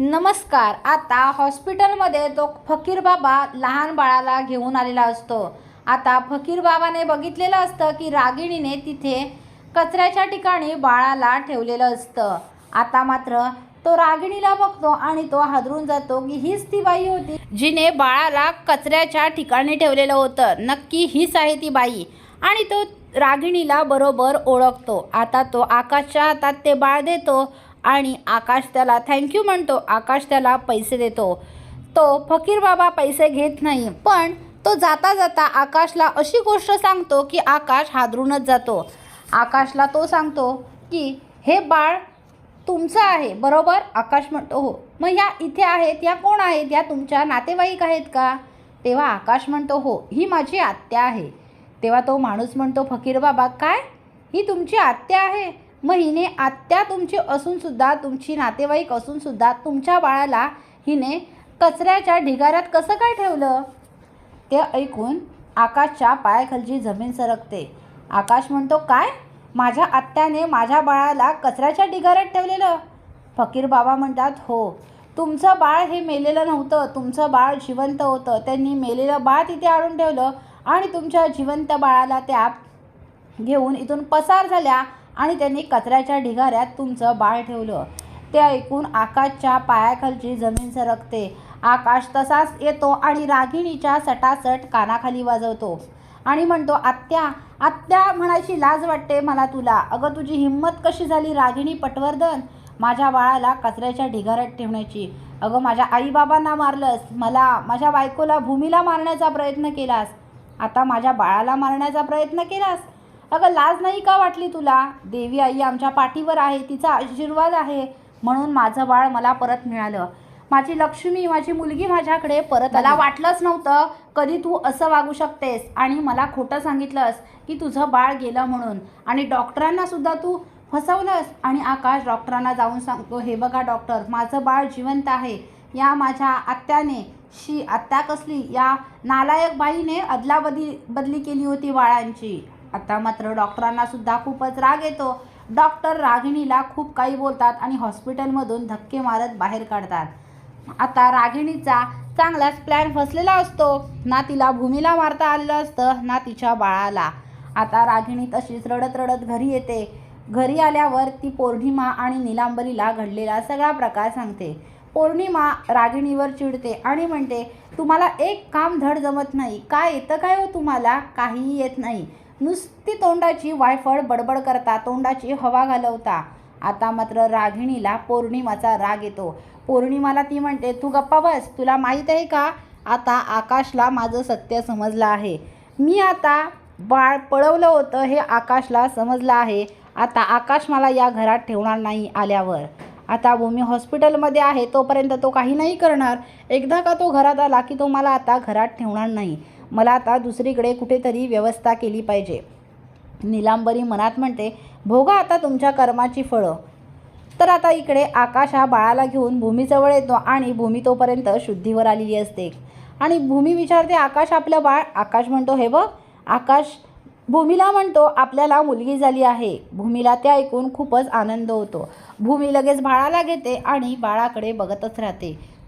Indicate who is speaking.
Speaker 1: नमस्कार आता हॉस्पिटलमध्ये तो फकीर बाबा लहान बाळाला घेऊन आलेला असतो. आता फकीर बाबाने बघितलेलं असतं की रागिणीने तिथे कचऱ्याच्या ठिकाणी बाळाला ठेवलेलं असतं. आता मात्र तो रागिणीला बघतो आणि तो हादरून जातो की हीच ती बाई होती जिने बाळाला कचऱ्याच्या ठिकाणी ठेवलेलं होतं. नक्की हीच आहे ती बाई. आणि तो रागिणीला बरोबर ओळखतो. आता तो आकाशच्या हातात ते बाळ देतो आणि आकाश त्याला थँक्यू म्हणतो. आकाश त्याला पैसे देतो. तो फकीर बाबा पैसे घेत नाही पण तो जाता जाता आकाशला अशी गोष्ट सांगतो की आकाश हादरूनच जातो. आकाशला तो सांगतो की हे बाळ तुमचं आहे बरोबर? आकाश म्हणतो हो. मग या इथे आहेत या कोण आहेत? या तुमच्या नातेवाईक आहेत का? तेव्हा आकाश म्हणतो हो ही माझी आत्या आहे. तेव्हा तो माणूस म्हणतो फकीर बाबा काय? ही तुमची आत्या आहे? मग हिने आत्या तुमची असूनसुद्धा तुमची नातेवाईक असूनसुद्धा तुमच्या बाळाला हिने कचऱ्याच्या ढिगाऱ्यात कसं काय ठेवलं? ते ऐकून आकाशच्या पायाखालची जमीन सरकते. आकाश म्हणतो काय? माझ्या आत्याने माझ्या बाळाला कचऱ्याच्या ढिगाऱ्यात ठेवलेलं? फकीर बाबा म्हणतात हो. तुमचं बाळ हे मेलेलं नव्हतं. तुमचं बाळ जिवंत होतं. त्यांनी मेलेलं बाळ तिथे आणून ठेवलं आणि तुमच्या जिवंत बाळाला त्या घेऊन इथून पसार झाल्या. आणि त्यांनी कचऱ्याच्या ढिगाऱ्यात तुमचं बाळ ठेवलं. ते ऐकून आकाशच्या पायाखालची जमीन सरकते. आकाश तसाच येतो आणि रागिणीच्या सटासट कानाखाली वाजवतो. आणि म्हणतो आत्या आत्या म्हणायची लाज वाटते मला तुला. अगं तुझी हिंमत कशी झाली रागिणी पटवर्धन? माझ्या बाळाला कचऱ्याच्या ढिगाऱ्यात ठेवण्याची. अगं माझ्या आईबाबांना मारलंस. मला माझ्या बायकोला भूमीला मारण्याचा प्रयत्न केलास. आता माझ्या बाळाला मारण्याचा प्रयत्न केलास? अगं लाज नाही का वाटली तुला? देवी आई आमच्या पाठीवर आहे तिचा आशीर्वाद आहे म्हणून माझं बाळ मला परत मिळालं. माझी लक्ष्मी माझी मुलगी माझ्याकडे परत मला वाटलंच नव्हतं कधी तू असं वागू शकतेस आणि मला खोटं सांगितलंस की तुझं बाळ गेलं म्हणून. आणि डॉक्टरांना सुद्धा तू फसवलंस आणि आकाश डॉक्टरांना जाऊन सांगतो हे बघा डॉक्टर माझं बाळ जिवंत आहे. या माझ्या आत्याने शी आत्या कसली या नालायक बाईने अदलाबदी बदली केली होती बाळांची. आता मात्र डॉक्टरांना सुद्धा खूपच राग येतो. डॉक्टर रागिणीला खूप काही बोलतात आणि हॉस्पिटलमधून धक्के मारत बाहेर काढतात. आता रागिणीचा चांगलाच प्लॅन फसलेला असतो. ना तिला भूमीला मारता आलेलं असतं ना तिच्या बाळाला. आता रागिणी तशीच रडत रडत घरी येते. घरी आल्यावर ती पौर्णिमा आणि निलांबरीला घडलेला सगळा प्रकार सांगते. पौर्णिमा रागिणीवर चिडते आणि म्हणते तुम्हाला एक काम धड जमत नाही. काय येतं काय हो तुम्हाला? काहीही येत नाही. नुसती तोंडाची वायफळ बडबड करता तोंडाची हवा घालवता. आता मात्र रागिणीला पौर्णिमाचा राग येतो. पौर्णिमाला ती म्हणते तू गप्पा बस तुला माहीत आहे का? आता आकाशला माझं सत्य समजलं आहे. मी आता बाळ पळवलं होतं हे आकाशला समजलं आहे. आता आकाश मला या घरात ठेवणार नाही आल्यावर. आता भूमी हॉस्पिटलमध्ये आहे तोपर्यंत तो काही नाही करणार. एकदा का तो घरात आला की तो मला आता घरात ठेवणार नाही. मला आता दुसरीकडे कुठेतरी व्यवस्था केली पाहिजे. निलांबरी मनात म्हणते भोगा आता तुमच्या कर्माची फळं. तर आता इकडे आकाश हा बाळाला घेऊन भूमीजवळ येतो आणि भूमी तोपर्यंत शुद्धीवर आलेली असते. आणि भूमी विचारते आकाश आपलं बाळ? आकाश म्हणतो हे बघ आकाश भूमीला म्हणतो आपल्याला मुलगी झाली आहे. भूमीला ते ऐकून खूपच आनंद होतो. भूमी लगेच बाळाला घेते आणि बाळाकडे बघतच राहते.